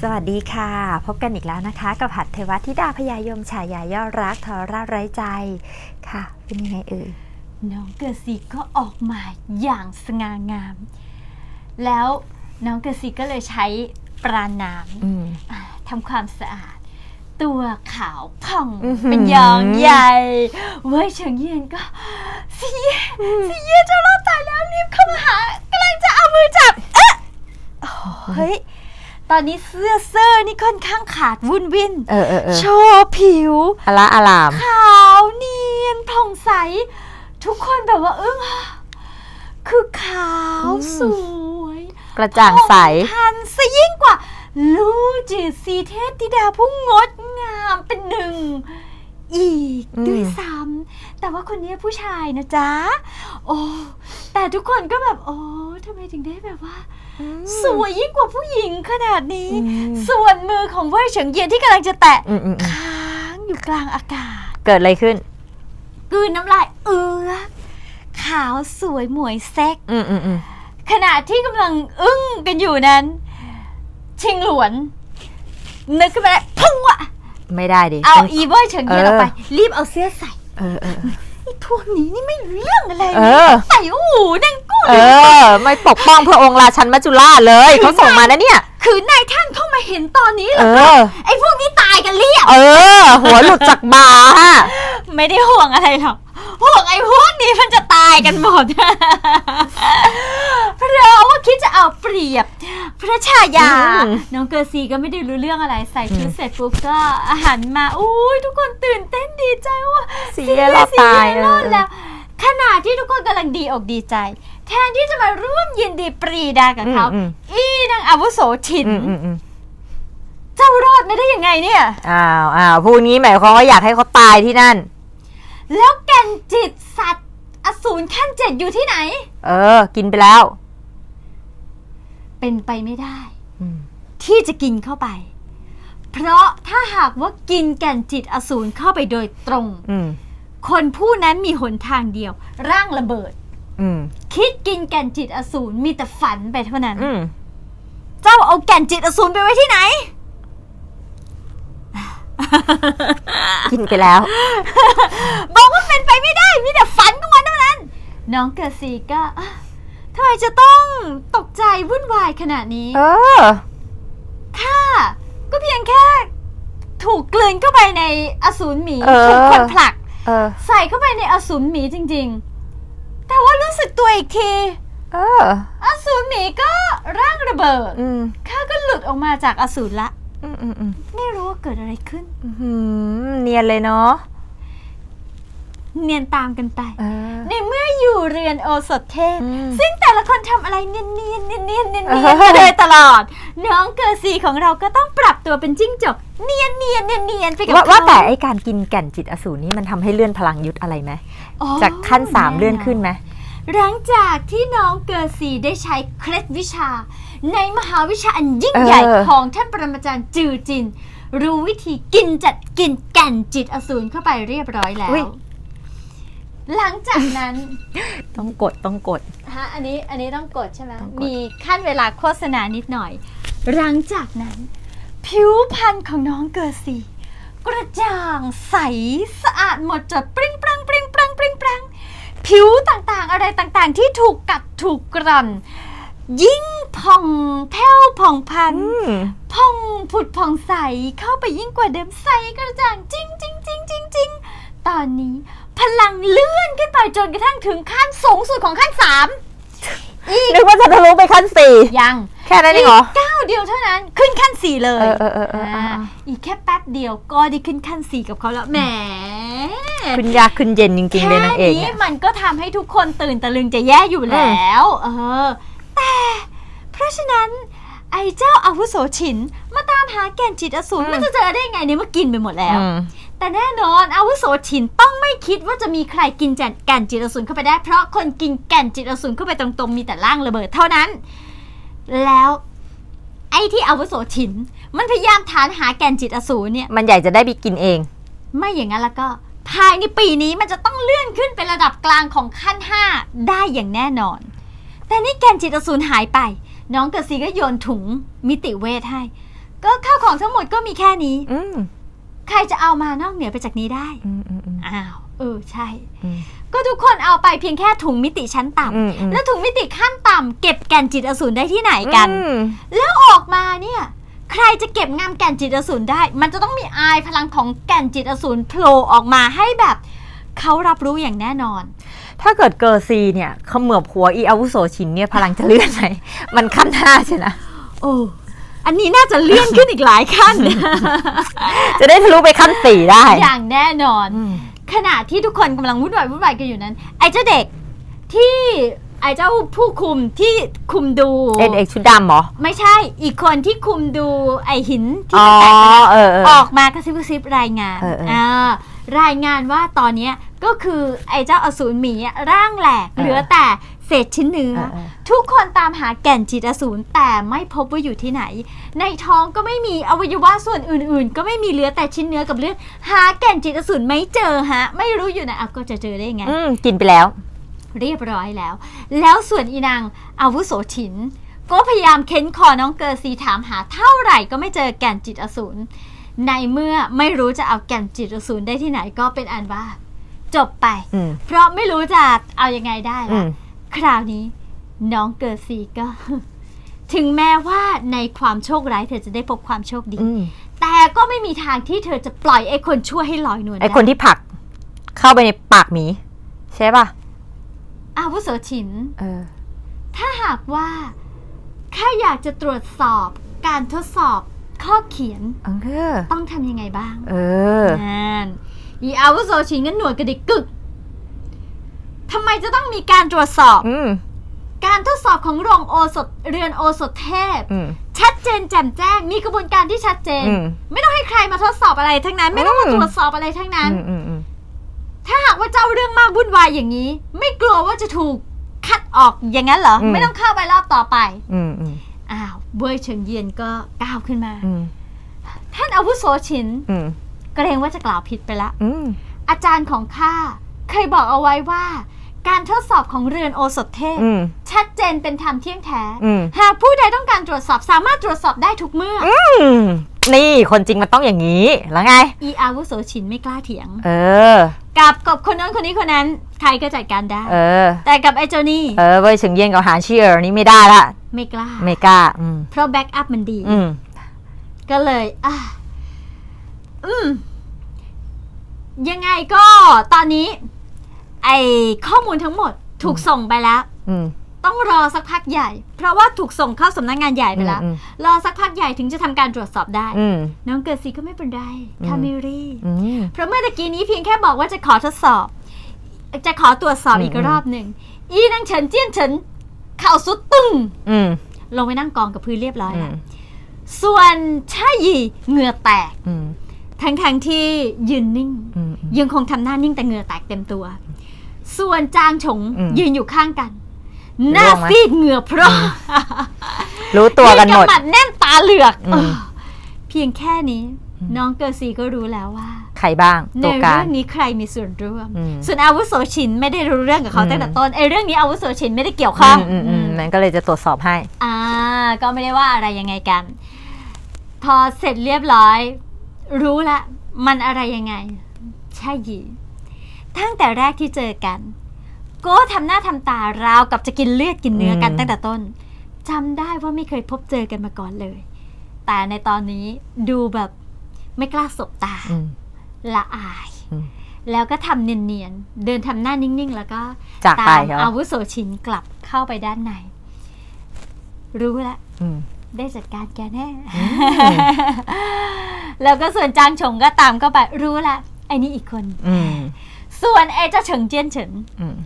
สวัสดีค่ะ พบกันอีกแล้วนะคะ กับหัตถเทวธิดาพยายมฉายายอดรักทรราชไร้ใจค่ะ เป็นยังไงเอ่ยน้องเกิดสีก็ออกมาอย่างสง่างาม แล้วน้องเกิดสีก็เลยใช้ปราณน้อืมำอ่าทำความสะอาด ตัวขาวผ่องอื้อหือ เป็นยองใหญ่ เว้ยเฉิงเยียนก็สีเย่สีเย่จะรอดตายแล้วรีบเข้ามาหากำลังจะเอามือจับเอ๊ะโอ้โหเฮ้ย ตอนนี้เสื้อเซอร์นี่ค่อนข้างขาดวุ่นวินเออเออเออโชว์ผิวอะละอาราม ขาวเนียนผ่องใส ทุกคนแบบว่าอึ้งอะคือขาวอืมสวยกระจ่างใสผ่องทันซะยิ่งกว่า ลูจืดสีเทพธิดาผู้งดงามเป็นหนึ่งอีกอืมด้วยซ้ำแต่ว่าคนนี้ผู้ชายนะจ๊ะ โอ้ แต่ทุกคนก็แบบ โอ้ทำไมถึงได้แบบว่า สวยยิ่งกว่าผู้หญิงขนาดนี้อืมส่วนมือของเว่ยเฉิงเยียนที่กำลังจะแตะอืมอืมอืมค้างอยู่กลางอากาศ เกิดอะไรขึ้นกลืนน้ำลายเอือกขาวสวยหมวยเซ็กอืมอืมอืมขณะที่กำลังอึ้งกันอยู่นั้น ชิงหลวน นึกขึ้นมาได้พุ่งอะไม่ได้ดิ เอาเป็นอีเวอร์เฉิงเยียนเออออกไป รีบเอาเสื้อใส่เออเออไอ้ พวกนี้นี่ไม่รู้เรื่องอะไรเอเลยอใส่หูดังกู้เออ ไม่ปกป้องพระองค์ราชันมัจจุราชเลยเขาส่งมานะเนี่ย คือนายท่านเข้ามาเห็นตอนนี้เอแล้วก็อไอ้พวกนี้ตายกันเรียบ เออ หัวหลุดจากบ่าฮะไม่ได้ห่วงอะไรหรอก ห่วงไอ้พวกนี้มันจะตายกันหมด เพราะว่าคิดจะเอาเปรียบ พระชายา อืม น้องเกอร์ซีก็ไม่ได้รู้เรื่องอะไรใส่ชุดอืมเสร็จปุ๊บก็อาหารมาอุ้ยทุกคนตื่นเต้นดีใจว่าสีเย่รอดตายสีเรอดแล้วขณะที่ทุกคนกำลังดีอกดีใจ แทนที่จะมาร่วมยินดีปรีดากับเขาอืม อีนางอาวุโสฉิน อืมอืมอืมเจ้ารอดไม่ได้ยังไงเนี่ย อ้าวอ้าวพูดงี้หมายความว่าอยากให้เขาตายที่นั่น แล้วแก่นจิตสัตว์ อสูรขั้นเจ็ดอยู่ที่ไหน เออ กินไปแล้ว เป็นไปไม่ได้ อืม ที่จะกินเข้าไป เพราะถ้าหากว่ากินแก่นจิตอสูรเข้าไปโดยตรง อืม คนผู้นั้นมีหนทางเดียว ร่างระเบิด อืม คิดกินแก่นจิตอสูรมีแต่ฝันไปเท่านั้น อืม เจ้าเอาแก่นจิตอสูรไปไว้ที่ไหน กินไปแล้วบอกว่าเป็น ไปไม่ได้ มีแต่ฝันของมันเท่านั้น น้องเกิดสีก็อะทำไมจะต้องตกใจวุ่นวายขนาดนี้ เออค่ะก็เพียงแค่ ถูกกลืนเข้าไปในอสูรหมี เออ ถูกคนผลัก เออ ใส่เข้าไปในอสูรหมีจริง ๆ แต่ว่ารู้สึกตัวอีกที เออ อสูรหมีก็ร่างระเบิด อืมข้าก็หลุดออกมาจากอสูรละ อืมอืมอืมไม่รู้ว่าเกิดอะไรขึ้น อืมเนียนเลยเนาะ เนียนตามกันไป เออ ในเมื่ออยู่เรียนโอสถเทพ อืมซึ่งแต่ละคนทำอะไรเนียนเนียนเนียนเนียนเนียนเออเนียนมาโดยตลอด น้องเกอร์ซีของเราก็ต้องปรับตัวเป็นจิ้งจกเนียนเนียนเนียนเนียนไปกับว่าว่าเขแต่ไอการกินแก่นจิตอสูรนี่มันทำให้เลื่อนพลังยุทธอะไรไหมอ๋อจากขั้นสามเลื่อนขึ้นไหมหลังจากที่น้องเกอร์ซีได้ใช้เคล็ดวิชา ในมหาวิชาอันยิ่งใหญ่ของท่านปรมาจารย์จือจิน รู้วิธีกินจัดกินแก่นจิตอสูรเข้าไปเรียบร้อยแล้ว หลังจากนั้น ต้องกดต้องกดฮะอันนี้อันนี้ต้องกดใช่ไหมต้องกด มีขั้นเวลาโฆษณานิดหน่อย หลังจากนั้น ผิวพรรณของน้องเกอร์ซีกระจ่างใสสะอาดหมดจดปริ้งปรังปริ้งปรังปริ้งปรังผิวต่างๆ อะไรต่างๆ ที่ถูกกัดถูกกร่อนยิ่งผ่องแผ้วผ่องพัน อืมผ่องผุดผ่องใสเข้าไปยิ่งกว่าเดิมใสกระจ่างจริงจริงจริงจริงจริง ตอนนี้ พลังเลื่อนขึ้นไปจนกระทั่งถึงขั้นสูงสุดของขั้นสามอีกนึกว่าจะทะลุไปขั้นสี่ยังแค่นั้นเองเหรอก้าวเดียวเท่านั้นขึ้นขั้นสี่เลยเออเออเออเออเอออ่าอีกแค่แป๊บเดียวก็ได้ขึ้นขั้นสี่กับเขาแล้วแหม ขึ้นยากขึ้นเย็นจริงๆเลยนางเอกแค่เนี่นี้ยมันก็ทำให้ทุกคนตื่นตะลึงจะแย่อยู่แล้ว เออ แต่เพราะฉะนั้น ไอ้เจ้าอาวุโสฉิน มาตามหาแก่นจิตอสูรอืม มันจะเจอได้ไงเนี่ยเมื่อกินไปหมดแล้ว อืม แต่แน่นอนอาวุโสฉินต้องไม่คิดว่าจะมีใครกินแก่นจิตอสูรเข้าไปได้ เพราะคนกินแก่นจิตอสูรเข้าไปตรงๆ มีแต่ร่างระเบิดเท่านั้น แล้วไอ้ที่อาวุโสฉิน มันพยายามฐานหาแก่นจิตอสูรเนี่ย มันใหญ่จะได้ไปกินเอง ไม่อย่างนั้นแล้วก็ ภายในปีนี้มันจะต้องเลื่อนขึ้นเป็นระดับกลางของขั้น 5 ได้อย่างแน่นอน แต่นี่แกนจิตอสูรหายไป น้องเกิดซีก็โยนถุงมิติเวทให้ ก็ข้าวของทั้งหมดก็มีแค่นี้ อืม ใครจะเอามานอกเหนือไปจากนี้ได้อืมอืมอืมอ้าว เออ ใช่อืมก็ทุกคนเอาไปเพียงแค่ถุงมิติชั้นต่อืมอืมำแล้วถุงมิติขั้นต่ำเก็บแก่นจิตอสูรได้ที่ไหนกันอืมแล้วออกมาเนี่ยใครจะเก็บงามแก่นจิตอสูรได้ มันจะต้องมีอายพลังของแก่นจิตอสูรโผล่ออกมาให้แบบเขารับรู้อย่างแน่นอน ถ้าเกิดเกอร์ซีเนี่ยเขมือบหัวอีอาวุโสชินเนี่ยพลังจะเลื่อนไหมมันขั้นห้าใช่นะโอ้ อันนี้น่าจะเลื่อนขึ้นอีกหลายขั้น จะได้ทะลุไปขั้นสี่ได้ อย่างแน่นอนอืมขณะที่ทุกคนกำลังวุ่นวายวุ่นวายกันอยู่นั้น ไอ้เจ้าเด็กที่ไอ้เจ้าผู้คุมที่คุมดูเอ็นเอกชุดดำเหรอ ไม่ใช่อีกคนที่คุมดูไอ้หินที่อ๋อมันแตกไปแล้วเออเออ ออกมากระซิบกระซิบรายงานเออเอออ่ารายงานว่าตอนเนี้ยก็คือไอ้เจ้าอสูรหมีอะร่างแหลกเออเหลือแต่ เศษชิ้นเนื้อเออเออทุกคนตามหาแก่นจิตอสูรแต่ไม่พบว่าอยู่ที่ไหน ในท้องก็ไม่มีอวัยวะส่วนอื่นๆ ก็ไม่มีเหลือแต่ชิ้นเนื้อกับเลือดหาแก่นจิตอสูรไม่เจอฮะ ไม่รู้อยู่ไหนอะก็จะเจอได้ไง อืมกินไปแล้ว เรียบร้อยแล้ว แล้วส่วนอีนางอาวุโสฉิน ก็พยายามเค้นคอน้องเกอร์ซีถามหาเท่าไหร่ก็ไม่เจอแก่นจิตอสูรในเมื่อไม่รู้จะเอาแก่นจิตอสูรได้ที่ไหนก็เป็นอันว่า จบไปอืมเพราะไม่รู้จะเอายังไงได้อืละม คราวนี้ น้องเกอร์ซีก็ ถึงแม้ว่าในความโชคร้ายเธอจะได้พบความโชคดี อืมแต่ก็ไม่มีทางที่เธอจะปล่อยไอ้คนชั่วให้ลอยนวลไอได้คนที่ผลักเข้าไปในปากหมี ใช่ป่ะ อาวุโสฉิน เออ ถ้าหากว่าแค่อยากจะตรวจสอบการทดสอบข้อเขียนเออ ต้องทำยังไงบ้างเออ นั่นอีอาวุโสชิงกันหนวดกระดิกกึก ทำไมจะต้องมีการตรวจสอบ อืมการทดสอบของโรงโอสถเรือนโอสถเทพ อืม ชัดเจนแจ่มแจ้ง มีกระบวนการที่ชัดเจน อืมไม่ต้องให้ใครมาทดสอบอะไรทั้งนั้น ไม่ต้องมาอืม ตรวจสอบอะไรทั้งนั้น อืมอืมอืมถ้าหากว่าเจ้าเรื่องมากวุ่นวายอย่างนี้ ไม่กลัวว่าจะถูกคัดออกอย่างนั้นเหรอ ไม่ต้องเข้าไปรอบต่อไป อืมอืมอ้าวเบยเฉิงเยียนก็ก้าวขึ้นมา อืมท่านอาวุโสชินอืมเกรงว่าจะกล่าวผิดไปละ อืมอาจารย์ของข้าเคยบอกเอาไว้ว่า การทดสอบของเรือนโอสถเทพ อืม ชัดเจนเป็นธรรมเที่ยงแท้ อืมหากผู้ใดต้องการตรวจสอบสามารถตรวจสอบได้ทุกเมื่อออืมนี่คนจริงมันต้องอย่างนี้ แล้วไง อีอาวุโสชินไม่กล้าเถียง เออ กับกับคนนั้นคนนี้คนนั้น ใครก็จัดการได้ เออ แต่กับไอ้เจ้านี่เออเว้ยถึงเย็นกับหานชีเออร์นี่ไม่ได้ละไม่กล้า ไม่กล้า อืม เพราะแบ็กอัพมันดี อืม ก็เลยอะอืม ยังไงก็ตอนนี้ ไอข้อมูลทั้งหมดถูกส่งไปแล้ว อืม ต้องรอสักพักใหญ่ เพราะว่าถูกส่งเข้าสำนักงานใหญ่ไปแล้ว อืม รอสักพักใหญ่ถึงจะทำการตรวจสอบได้ อืม น้องเกิดสีก็ไม่เป็นไรอืมคาเมรี่ อืม เพราะเมื่อตะกี้นี้เพียงแค่บอกว่าจะขอทดสอบ จะขอตรวจสอบอืม อีกรอบหนึ่ง อีนางเฉินเจี้ยนเฉินเข่าสุดตึงอืมลงไปนั่งกองกับพื้นเรียบร้อยอืแล้วมส่วนชาหยีเหงื่อแตก อืม ทั้งทงๆที่ยืนนิ่งอืมยังคงทำหน้านิ่งแต่เหงื่อแตกเต็มตัว ส่วนจางฉงอืมยืนอยู่ข้างกัน หน้าร่วงไหมซีดเหงื่อพร่องรู้ตัวกันหมดกำมัดแน่นตาเหลือกอืมเออเพียงแค่นี้น้องเกอร์ซีก็รู้แล้วว่า ใครบ้างในตัวกาเรื่รองนี้ใครมีส่วนร่วมอืมส่วนอาวุโสชินไม่ได้รู้เรื่องกับเขาอืมตั้งแต่ต้นไอ้เรื่องนี้อาวุโสชินไม่ได้เกี่ยวข้องอืมอืมอืมนั้นก็เลยจะตรวจสอบให้ อ่า ก็ไม่ได้ว่าอะไรยังไงกัน พอเสร็จเรียบร้อย รู้ละ มันอะไรยังไง ใช่หยีตั้งแต่แรกที่เจอกันก็ทำหน้าทำตาราวกับจะกินเลือดกินเนื้อกันอืม ตั้งแต่ต้นจำได้ว่าไม่เคยพบเจอกันมาก่อนเลย แต่ในตอนนี้ดูแบบไม่กล้าสบตา อืม ละอาย อืม แล้วก็ทำเนียนๆ เดินทำหน้านิ่งๆ แล้วก็จากตาไปมเหรออาวุโสชินกลับเข้าไปด้านใน รู้ละอืม ได้จัดการแกแน่ แล้วก็ส่วนจางฉงก็ตามเข้าไปรู้ละไอ้นี่อีกคน อืมส่วนไอ้เจ้าเฉิงเจียนเฉินอืม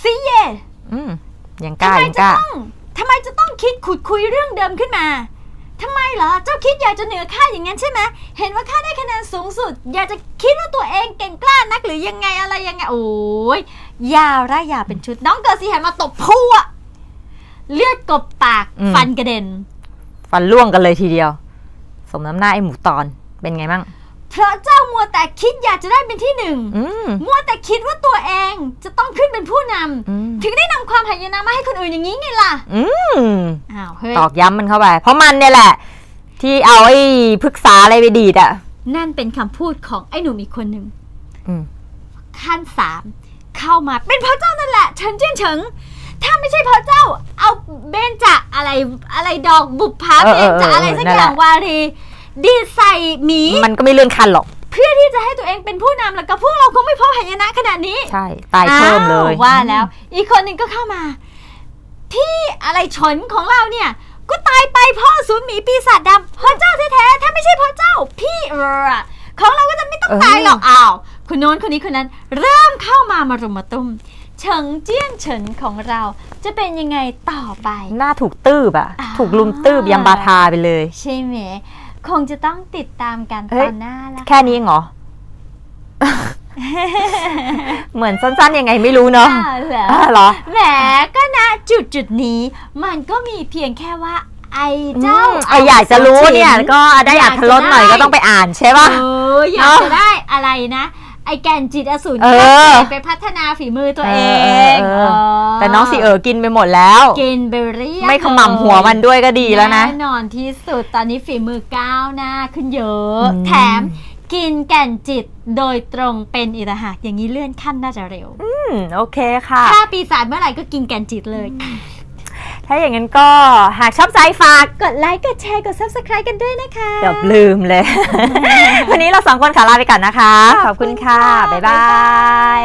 ซีเย่อืมยังกล้าทำไมยังจะกล้า ต้องทำไมจะต้องคิดขุดคุยเรื่องเดิมขึ้นมาทำไมเหรอ เจ้าคิดอยากจะเหนือข้าอย่างนั้นใช่ไหมเห็นว่าข้าได้คะแนนสูงสุด อยากจะคิดว่าตัวเองเก่งกล้านักหรือยังไงอะไรยังไง โอ้ยยาวระยาวเป็นชุด น้องเกิดสีหันมาตบพัว เลือดกบปาก อืม ฟันกระเด็น ฟันล่วงกันเลยทีเดียว สมน้ำหน้าไอ้หมูตอนเป็นไงมั่งเพราะเจ้ามัวแต่คิดอยากจะได้เป็นที่หนึ่ง อืมมัวแต่คิดว่าตัวเองจะต้องขึ้นเป็นผู้นำ อืมถึงได้นำความหายนะมาให้คนอื่นอย่างนี้ไงล่ะ อืมอ้าวเฮ้ย ตอกย้ำมันเข้าไป เพราะมันเนี่ยแหละ ที่เอาไอ้พฤกษาอะไรไปดีดอะ นั่นเป็นคำพูดของไอ้หนุ่มอีกคนหนึ่งอืม ขั้นสามเข้ามาเป็นพระเจ้านั่นแหละเฉินเจี้ยนเฉิง ถ้าไม่ใช่พระเจ้า เอาเบนจะอะไรอะไรดอกบุพภาเออเบเออนจะเอออะไรสักนั่อนแหย่าละงวารี ดีดใส่หมี มันก็ไม่เลื่อนขั้นหรอก เพื่อที่จะให้ตัวเองเป็นผู้นำแล้วก็พวกเราคงไม่พบหายนะขนาดนี้ใช่ ตายเพิ่มเลย อ้าวว่าแล้ว อีกคนหนึ่งก็เข้ามา พี่อะไรชนของเราเนี่ย ก็ตายไปเพราะอสูรหมีปีศาจดำพระเจ้าแท้ๆถ้าไม่ใช่พระเจ้า พี่เออของเราก็จะไม่ต้องตายหรอกอ้าวคนโน้นคนนี้คนนั้น เริ่มเข้ามามารุมมาตุ้ม เฉิงเจี้ยนเฉินของเราจะเป็นยังไงต่อไป หน้าถูกตืบอะอ่า ถูกลุมตืบยำบาทาไปเลย ใช่ไหม คงจะต้องติดตามกันเฮ้ตย อนหน้าละแค่นี้เองเหรอ เหมือนสั้นๆยังไงไม่รู้เนาะอ้าวเหรออ่าเหรอ แหมก็นะจุดจุดๆนี้มันก็มีเพียงแค่ว่า ไอ้เจ้าอืมไออยากจะรู้เนี่ย ก็ได้อัธรสหน่อยก็ต้องไปอ่านใช่ป่ะเอออยากจะได้อะไรนะ ไอแกนจิตอสูรเออ ไปพัฒนาฝีมือตัวเอเอองเออเออแต่น้องสีเอ๋อกินไปหมดแล้ว กินไปเรียบไม่ขมำหัวมันด้วยก็ดีแล้วนะแน่นอนที่สุดตอนนี้ฝีมือก้าวหน้าขึ้นเยอะอืมแถมกินแก่นจิตโดยตรงเป็นอีกต่างหากอย่างนี้เลื่อนขั้นน่าจะเร็ว อืม โอเคค่ะ ถ้าปีศาจเมื่อไหร่ก็กินแก่นจิตเลย ถ้าอย่างนั้นก็หากชอบใจฝาก กดไลค์ กดแชร์ กด subscribe กันด้วยนะคะเกือบลืมเลย วันนี้เราสองคนขอลาไปก่อนนะคะ ขอบคุณค่ะ บ๊ายบาย